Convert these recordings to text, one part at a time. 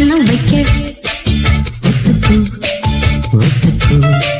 கண்ணம் வைக்க. ஒத்துக்கு ஒத்துக்கு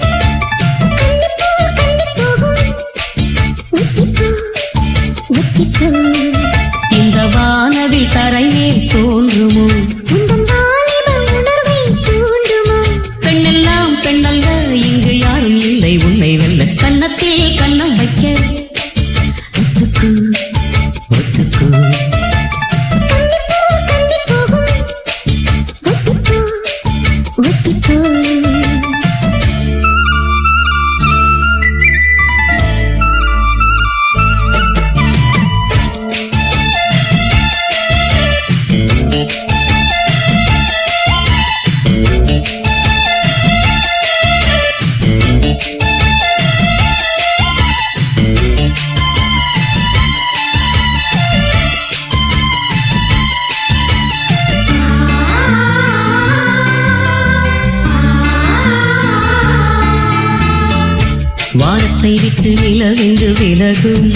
வானத்தை விட்டு நிலவென்று விலகும்.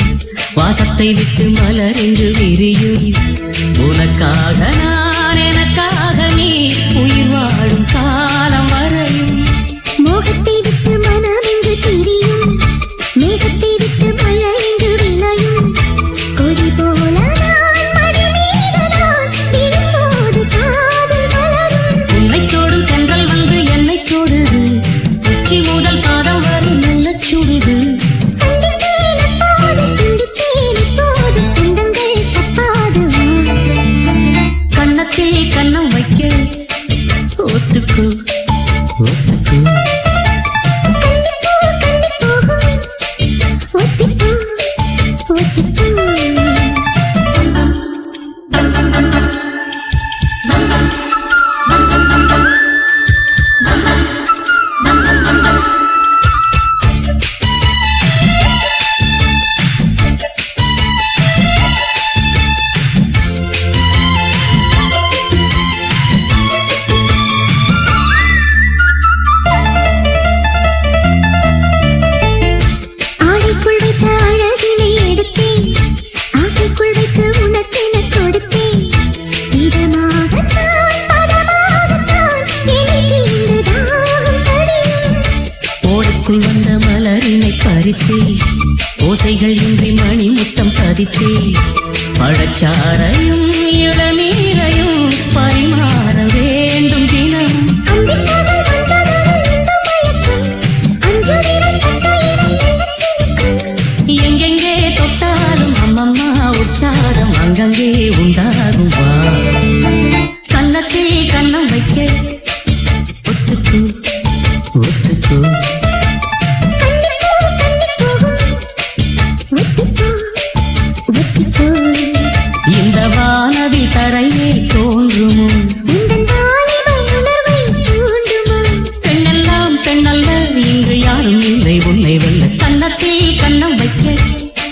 வாசத்தை விட்டு மலர் என்று விரியும். உனக்காக நான் பூக்கள் வந்த மலரினை பறித்தே ஓசைகள் இன்றி மணிமுத்தம் பதித்தே பழச்சாரையும் இளன் கண்ணத்தை கண்ணம் வைக்க.